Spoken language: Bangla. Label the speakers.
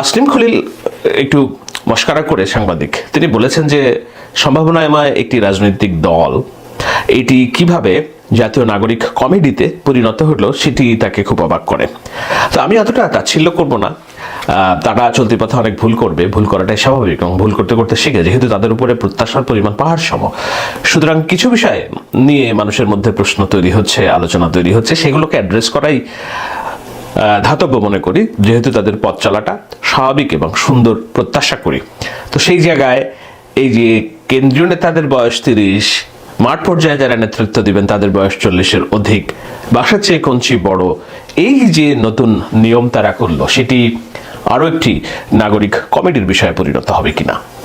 Speaker 1: আসলিম খলিল, একটু মস্কারা করে সাংবাদিক, তিনি বলেছেন যে সম্ভাবনাময় একটি রাজনৈতিক দল, এটি কীভাবে জাতীয় নাগরিক কমিটিতে পরিণত হলো সেটি তাকে খুব অবাক করে। তো আমি অতটা তাচ্ছিল্য করব না। তারা চলতি পথে অনেক ভুল করবে, ভুল করাটাই স্বাভাবিক এবং ভুল করতে করতে শিখে, যেহেতু তাদের উপরে প্রত্যাশার পরিমাণ পাহাড় সম। সুতরাং কিছু বিষয়ে নিয়ে মানুষের মধ্যে প্রশ্ন তৈরি হচ্ছে, আলোচনা তৈরি হচ্ছে, সেগুলোকে অ্যাড্রেস করাই ধাতব্য মনে করি, যেহেতু তাদের পথ চলাটা স্বাভাবিক এবং সুন্দর প্রত্যাশা করি। তো সেই জায়গায় এই যে কেন্দ্রীয় নেতাদের বয়স তিরিশ, মাঠ পর্যায়ে যারা নেতৃত্ব দিবেন তাদের বয়স চল্লিশের অধিক, বাসার চেয়ে কঞ্চি বড়, এই যে নতুন নিয়ম তারা করল, সেটি আরও একটি নাগরিক কমিটির বিষয়ে পরিণত হবে কিনা?